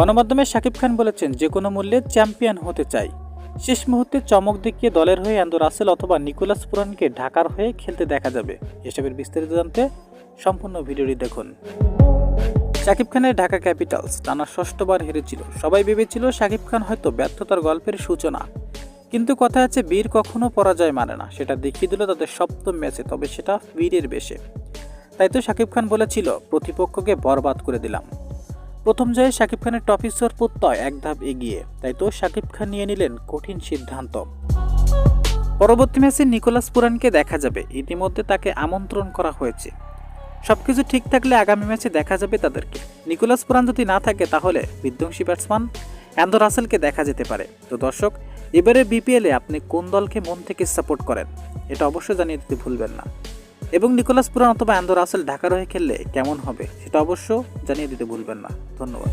গণমাধ্যমে শাকিব খান বলেছেন, যে কোনো মূল্যে চ্যাম্পিয়ন হতে চাই। শেষ মুহূর্তে চমক দেখিয়ে দলের হয়ে অ্যান্ডো রাসেল অথবা নিকোলাস পুরানকে ঢাকার হয়ে খেলতে দেখা যাবে। এসবের বিস্তারিত জানতে সম্পূর্ণ ভিডিওটি দেখুন। শাকিব খানের ঢাকা ক্যাপিটালস টানা ষষ্ঠবার হেরেছিল। সবাই ভেবেছিল শাকিব খান হয়তো ব্যর্থতার গল্পের সূচনা। কিন্তু কথা আছে, বীর কখনো পরাজয় মানে না। সেটা দেখিয়ে দিল তাদের সপ্তম ম্যাচে, তবে সেটা বীরের বেশে। তাই তো শাকিব খান বলেছিল, প্রতিপক্ষকে বরবাদ করে দিলাম। প্রথম জয়ে শাকিব খানের টপি সোর প্রত্যয় এক ধাপ এগিয়ে। তাই তো শাকিব খান নিয়ে নিলেন কঠিন সিদ্ধান্ত। পরবর্তী ম্যাচে নিকোলাস পুরানকে দেখা যাবে। ইতিমধ্যে তাকে আমন্ত্রণ করা হয়েছে। সবকিছু ঠিক থাকলে আগামী ম্যাচে দেখা যাবে তাদেরকে। নিকোলাস পুরান যদি না থাকে তাহলে বিধ্বংসী ব্যাটসম্যান অ্যান্ডো রাসেলকে দেখা যেতে পারে। তো দর্শক এবারে বিপিএলে আপনি কোন দলকে মন থেকে সাপোর্ট করেন? এটা অবশ্যই জানিয়ে দিতে ভুলবেন না। এবং নিকোলাস পুরান অথবা অ্যান্ডো রাসেল ঢাকার হয়ে খেললে কেমন হবে, সেটা অবশ্য জানিয়ে দিতে ভুলবেন না। ধন্যবাদ।